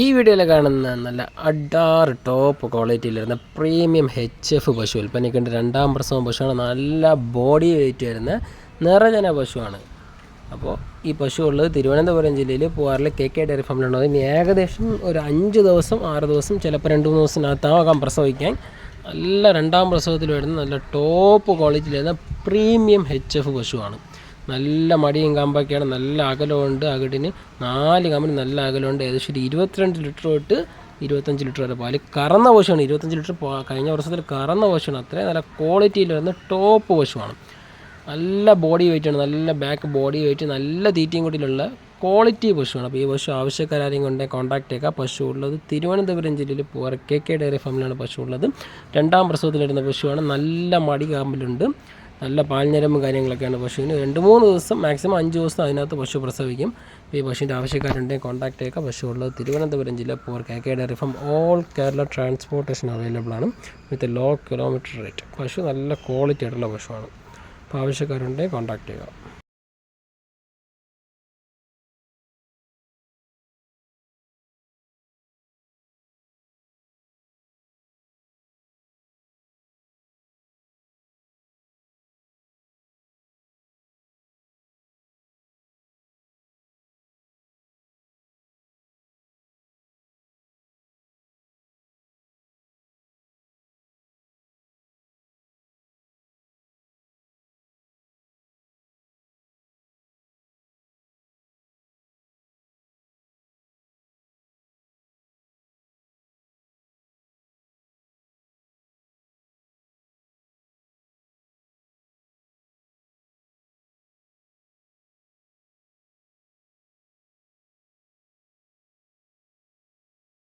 ഈ വീഡിയോയിൽ കാണുന്ന നല്ല അഡാറ് ടോപ്പ് ക്വാളിറ്റിയിൽ വരുന്ന പ്രീമിയം എച്ച് എഫ് പശു വിൽപ്പനയ്ക്കുണ്ട് രണ്ടാം പ്രസവം പശുവാണ്. നല്ല ബോഡി വെയിറ്റ് വരുന്ന നിറജന പശുവാണ്. അപ്പോൾ ഈ പശു ഉള്ളത് തിരുവനന്തപുരം ജില്ലയിൽ പൂവാറിലെ കെ കെ ഡയറി ഫാമിലുള്ളത് ഇനി ഏകദേശം ഒരു അഞ്ച് ദിവസം ആറ് ദിവസം ചിലപ്പോൾ രണ്ട് മൂന്ന് ദിവസത്തിനകത്താകാം പ്രസവിക്കാൻ. നല്ല രണ്ടാം പ്രസവത്തിൽ വരുന്ന നല്ല ടോപ്പ് ക്വാളിറ്റിയിൽ വരുന്ന പ്രീമിയം എച്ച് എഫ് പശുവാണ്. നല്ല മടിയും കമ്പൊക്കെയാണ്. നല്ല അകലമുണ്ട് അകടിന്. നാല് കമ്പിന് നല്ല അകലമുണ്ട്. ഏകദേശം ഇരുപത്തിരണ്ട് ലിറ്റർ തൊട്ട് ഇരുപത്തഞ്ച് ലിറ്റർ വരെ പാൽ. കറന്ന പശുവാണ് ഇരുപത്തഞ്ച് ലിറ്റർ കഴിഞ്ഞ വർഷത്തിൽ കറന്ന പശുവാണ് അത്രയും നല്ല ക്വാളിറ്റിയിൽ വരുന്ന ടോപ്പ് പശുവാണ് നല്ല ബോഡി വെയിറ്റ് ആണ്. നല്ല ബാക്ക് ബോഡി വെയിറ്റ് നല്ല തീറ്റയും കൂടിയിലുള്ള ക്വാളിറ്റി പശുവാണ് അപ്പോൾ ഈ പശു ആവശ്യക്കാരെയും കൊണ്ട് കോൺടാക്ട് ചെയ്യുക. പശു ഉള്ളത് തിരുവനന്തപുരം ജില്ലയിൽ പോകാറ് കെ കെ ഡയറി ഫാമിലാണ് പശു ഉള്ളത്. രണ്ടാം പ്രസവത്തിൽ വരുന്ന പശുവാണ്. നല്ല മടി കാമ്പിലുണ്ട്. നല്ല പാൽഞ്ഞരമ്പും കാര്യങ്ങളൊക്കെയാണ് പശുവിന് രണ്ട് മൂന്ന് ദിവസം മാക്സിമം അഞ്ച് ദിവസം അതിനകത്ത് പശു പ്രസവിക്കും. ഈ പശുവിന്റെ ആവശ്യക്കാരുണ്ടെങ്കിൽ കോൺടാക്ട് ചെയ്യുക. പശു ഉള്ളത് തിരുവനന്തപുരം ജില്ല പോർ K K dairy farm all Kerala transportation available ആണ് വിത്ത് ലോ കിലോമീറ്റർ റേറ്റ് പശു നല്ല ക്വാളിറ്റി ആയിട്ടുള്ള പശുവാണ്. അപ്പോൾ ആവശ്യക്കാരുണ്ടെങ്കിൽ കോൺടാക്ട് ചെയ്യുക.